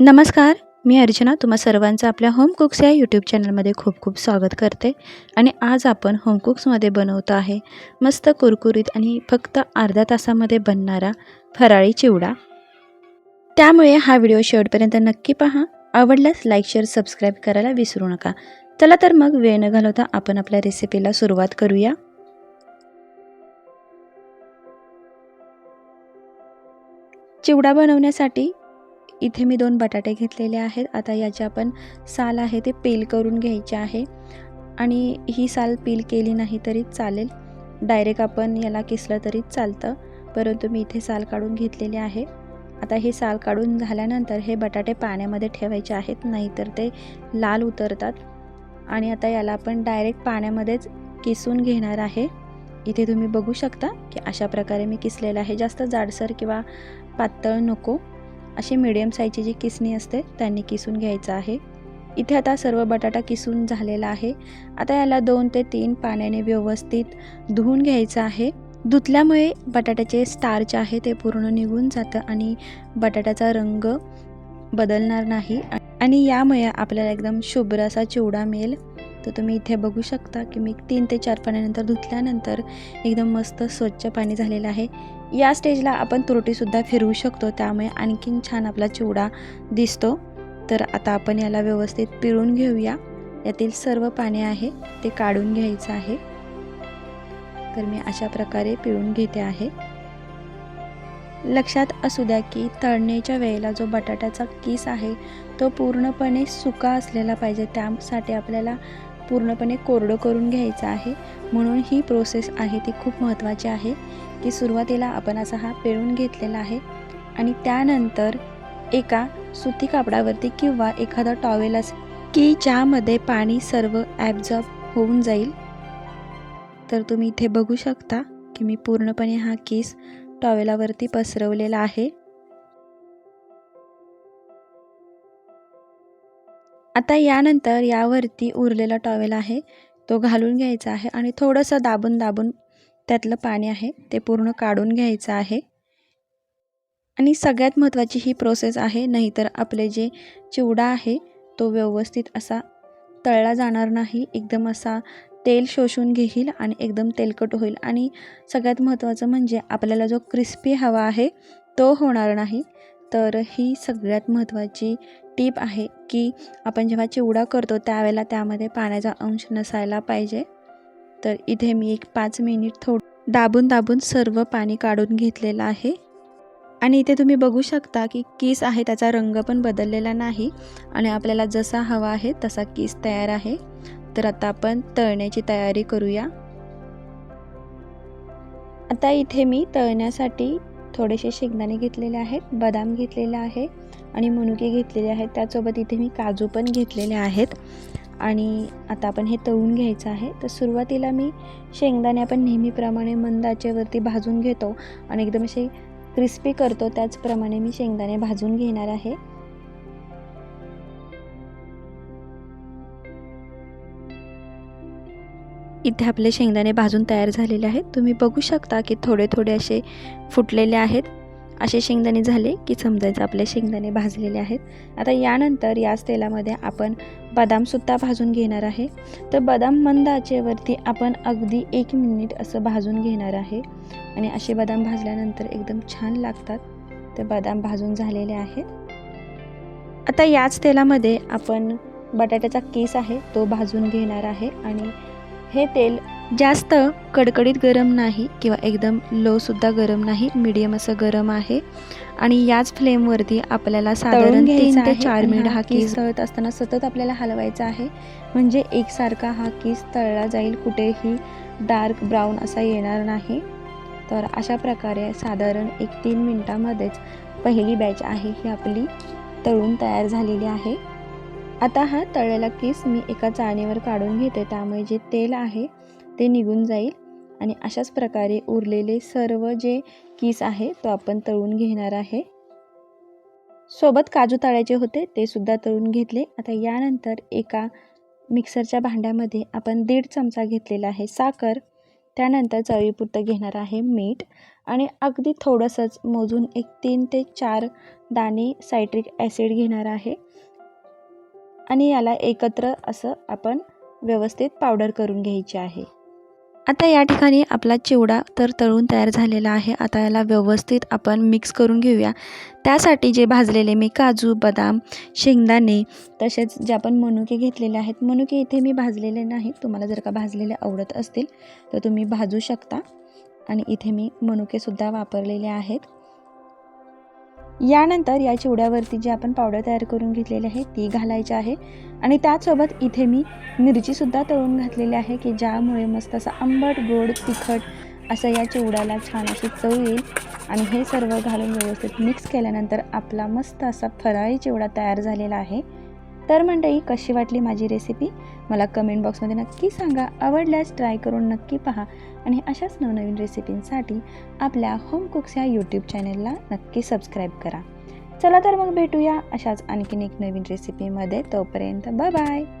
नमस्कार मी अर्चना. तुम्हा सर्वांचं आपल्या होम कुक्स या यूट्यूब चॅनलमध्ये खूप खूप स्वागत करते. आणि आज आपण होम कुक्समध्ये बनवतो आहे मस्त कुरकुरीत आणि फक्त अर्ध्या तासामध्ये बनणारा फराळी चिवडा. त्यामुळे हा व्हिडिओ शेवटपर्यंत नक्की पहा. आवडल्यास लाईक शेअर सबस्क्राईब करायला विसरू नका. चला तर मग वेळ न घालवता आपण आपल्या रेसिपीला सुरुवात करूया. चिवडा बनवण्यासाठी इथे मी दोन बटाटे घेतलेले आहेत. आता याचे आपण साल आहे ते पील करून घ्यायचे आहे. आणि ही साल पील केली नाही तरी चालेल. डायरेक्ट आपण याला किसलं तरी चालतं. परंतु मी इथे साल काढून घेतलेले आहे. आता हे साल काढून झाल्यानंतर हे बटाटे पाण्यामध्ये ठेवायचे आहेत. नाहीतर ते लाल उतरतात. आणि आता याला आपण डायरेक्ट पाण्यामध्येच किसून घेणार आहे. इथे तुम्ही बघू शकता की अशा प्रकारे मी किसलेलं आहे. जास्त जाडसर किंवा पातळ नको. अशी मिडियम साईजची जी किसणी असते त्यांनी किसून घ्यायचं आहे. इथे आता सर्व बटाटा किसून झालेला आहे. आता याला दोन ते तीन पाण्याने व्यवस्थित धुवून घ्यायचं आहे. धुतल्यामुळे बटाट्याचे स्टार्च आहे ते पूर्ण निघून जातं आणि बटाट्याचा रंग बदलणार नाही. आणि यामुळे आपल्याला एकदम शुभ्र असा चिवडा मिळेल. तर तुम्ही इथे बघू शकता की मी तीन ते चार पाण्यानंतर धुतल्यानंतर एकदम मस्त स्वच्छ पाणी झालेलं आहे. या स्टेजला आपण तुरटीसुद्धा फिरवू शकतो त्यामुळे आणखीन छान आपला चिवडा दिसतो. तर आता आपण याला व्यवस्थित पिळून घेऊया. यातील सर्व पाणी आहे ते काढून घ्यायचं आहे. तर मी अशा प्रकारे पिळून घेते आहे. लक्षात असू द्या की तळण्याच्या वेळेला जो बटाट्याचा किस आहे तो पूर्णपणे सुका असलेला पाहिजे. त्यासाठी आपल्याला पूर्णपणे कोरडं करून घ्यायचं आहे. म्हणून ही प्रोसेस आहे ती खूप महत्त्वाची आहे की सुरुवातीला आपण असा हा पिळून घेतलेला आहे आणि त्यानंतर एका सुती कापडावरती किंवा एखादा टॉवेल असेल की ज्यामध्ये पाणी सर्व ॲब्झॉर्ब होऊन जाईल. तर तुम्ही इथे बघू शकता की मी पूर्णपणे हा केस टॉवेलावरती पसरवलेला आहे. आता यानंतर यावरती उरलेला टॉवेल आहे. तो घालून घ्यायचा आहे आणि थोडंसं दाबून दाबून त्यातलं पाणी आहे ते पूर्ण काढून घ्यायचं आहे. आणि सगळ्यात महत्त्वाची ही प्रोसेस आहे नाहीतर आपले जे चिवडा आहे तो व्यवस्थित असा तळला जाणार नाही. एकदम असा तेल शोषून घेईल आणि एकदम तेलकट होईल. आणि सगळ्यात महत्त्वाचं म्हणजे आपल्याला जो क्रिस्पी हवा आहे तो होणार नाही. तर ही सगळ्यात महत्त्वाची टीप आहे की आपण जेव्हा चिवडा करतो त्यावेळेला त्यामध्ये पाण्याचा अंश नसायला पाहिजे. तर इथे मी एक पाच मिनिट थोडं दाबून दाबून सर्व पाणी काढून घेतलेलं आहे. आणि इथे तुम्ही बघू शकता की किस आहे त्याचा रंग पण बदललेला नाही. आणि आपल्याला जसा हवा आहे तसा किस तयार आहे. तर आता आपण तळण्याची तयारी करूया. आता इथे मी तळण्यासाठी थोडेसे शेंगदाणे घेतलेले आहेत बदाम घेतलेले आहे आणि मनुके घेतलेले आहेत. त्यासोबत इथे मी काजू पण घेतलेले आहेत. आणि आता आपण हे तळून घ्यायचं आहे. तर सुरुवातीला मी शेंगदाणे आपण नेहमीप्रमाणे मंद आचेवरती भाजून घेतो आणि एकदम असे क्रिस्पी करतो. त्याचप्रमाणे मी शेंगदाणे भाजून घेणार आहे. इथे आपले शेंगदाणे भाजून तयार झालेले आहेत. तुम्ही बघू शकता की थोडे थोडे असे फुटलेले आहेत. असे शेंगदाणे झाले की समजायचं आपले शेंगदाणे भाजलेले आहेत. आता यानंतर याच तेलामध्ये आपण बदामसुद्धा भाजून घेणार आहे. तर बदाम मंद आचेवरती आपण अगदी एक मिनिट असं भाजून घेणार आहे. आणि असे बदाम भाजल्यानंतर एकदम छान लागतात. तर बदाम भाजून झालेले आहेत. आता याच तेलामध्ये आपण बटाट्याचा केस आहे तो भाजून घेणार आहे. आणि हे तेल जास्त कडकडीत गरम नाही किंवा एकदम लोसुद्धा गरम नाही मीडियम असं गरम आहे. आणि याच फ्लेमवरती आपल्याला साधारण तीन ते चार मिनिट हा केस तळत असताना सतत आपल्याला हलवायचा आहे. म्हणजे एकसारखा हा केस तळला जाईल कुठेही डार्क ब्राऊन असा येणार नाही. तर अशा प्रकारे साधारण एक तीन मिनटामध्येच पहिली बॅच आहे ही आपली तळून तयार झालेली आहे. आता हा तळलेला केस मी एका चाळणीवर काढून घेते. त्यामुळे जे तेल आहे ते निघून जाईल आणि अशाच प्रकारे उरलेले सर्व जे किस आहे तो आपण तळून घेणार आहे. सोबत काजू तळायचे होते ते सुद्धा तळून घेतले. आता यानंतर एका मिक्सरच्या भांड्यामध्ये आपण दीड चमचा घेतलेला आहे साखर. त्यानंतर चवीपुरतं घेणार आहे मीठ आणि अगदी थोडंसंच मोजून एक तीन ते चार दाणे सायट्रिक ॲसिड घेणार आहे. आणि याला एकत्र असं आपण व्यवस्थित पावडर करून घ्यायची आहे. आता या ठिकाणी आपला चिवडा तर तळून तयार झालेला आहे. आता याला व्यवस्थित आपण मिक्स करून घेऊया. त्यासाठी जे भाजलेले मी काजू बदाम शेंगदाणे तसेच जे आपण मनुके घेतलेले आहेत मनुके इथे मी भाजलेले नाहीत. तुम्हाला जर का भाजलेले आवडत असतील तर तुम्ही भाजू शकता. आणि इथे मी मनुकेसुद्धा वापरलेले आहेत. यानंतर या चिवड्यावरती जी आपण पावडर तयार करून घेतलेली आहे ती घालायची आहे. आणि त्याचसोबत इथे मी मिरचीसुद्धा तळून घातलेली आहे की ज्यामुळे मस्त असं आंबट गोड तिखट असं या चिवड्याला छान अशी चव येईल. आणि हे सर्व घालून व्यवस्थित मिक्स केल्यानंतर आपला मस्त असा फराळी चिवडा तयार झालेला आहे. तर मंडळी कशी वाटली माझी रेसिपी मला कमेंट बॉक्समध्ये नक्की सांगा. आवडल्यास ट्राय करून नक्की पहा. आणि अशाच नवनवीन रेसिपींसाठी आपल्या होम कुक्स या यूट्यूब चॅनेलला नक्की सबस्क्राईब करा. चला तर मग भेटूया अशाच आणखीन एक नवीन रेसिपीमध्ये तोपर्यंत बाय बाय